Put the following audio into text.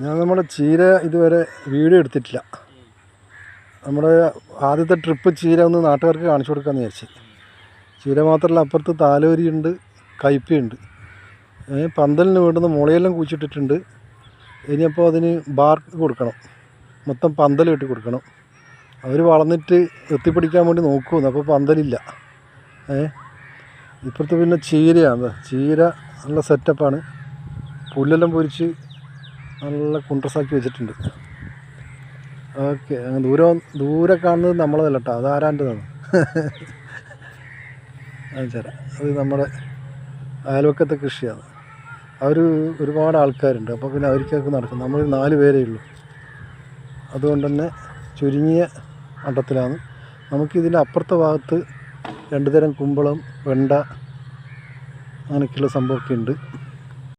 ഞാൻ നമ്മുടെ ചീര ഇതുവരെ വീഡിയോ എടുത്തിട്ടില്ല. നമ്മുടെ ആദ്യത്തെ ട്രിപ്പ് ചീര ഒന്ന് നാട്ടുകാർക്ക് കാണിച്ചു കൊടുക്കാമെന്ന് വിചാരിച്ചു. ചീര മാത്രമല്ല അപ്പുറത്ത് താലോരിയുണ്ട് കയ്പയുണ്ട്. ഏ, പന്തലിന് വേണ്ടുന്ന മുളയെല്ലാം കുഴിച്ചിട്ടിട്ടുണ്ട്. ഇനിയപ്പോൾ അതിന് ബാർക്ക് കൊടുക്കണം. മൊത്തം പന്തൽ കെട്ടി കൊടുക്കണം. അവർ വളർന്നിട്ട് എത്തിപ്പിടിക്കാൻ വേണ്ടി നോക്കുമെന്ന് അപ്പോൾ പന്തലില്ല. ഏ ഇപ്പുറത്ത് പിന്നെ ചീരയാണ്. ചീര നല്ല സെറ്റപ്പാണ് പുല്ലെല്ലാം പൊരിച്ച് നല്ല കുണ്ട്രസാക്കി വെച്ചിട്ടുണ്ട്. ഓക്കെ ദൂരം ദൂരെ കാണുന്നത് നമ്മളതല്ല കേട്ടോ അത് ആരാന്റെതാണ്? അത് നമ്മുടെ അയൽവക്കത്തെ കൃഷിയാണ്. അവർ ഒരുപാട് ആൾക്കാരുണ്ട്. അപ്പോൾ പിന്നെ അവർക്കൊക്കെ നടക്കും. നമ്മൾ നാല് പേരേ ഉള്ളൂ. അതുകൊണ്ട് തന്നെ ചുരുങ്ങിയ അണ്ടത്തിലാണ് നമുക്കിതിന്റെ അപ്പുറത്തെ ഭാഗത്ത് രണ്ട് തരം കുമ്പളം വെണ്ട അങ്ങനെയൊക്കെയുള്ള സംഭവമൊക്കെ ഉണ്ട്.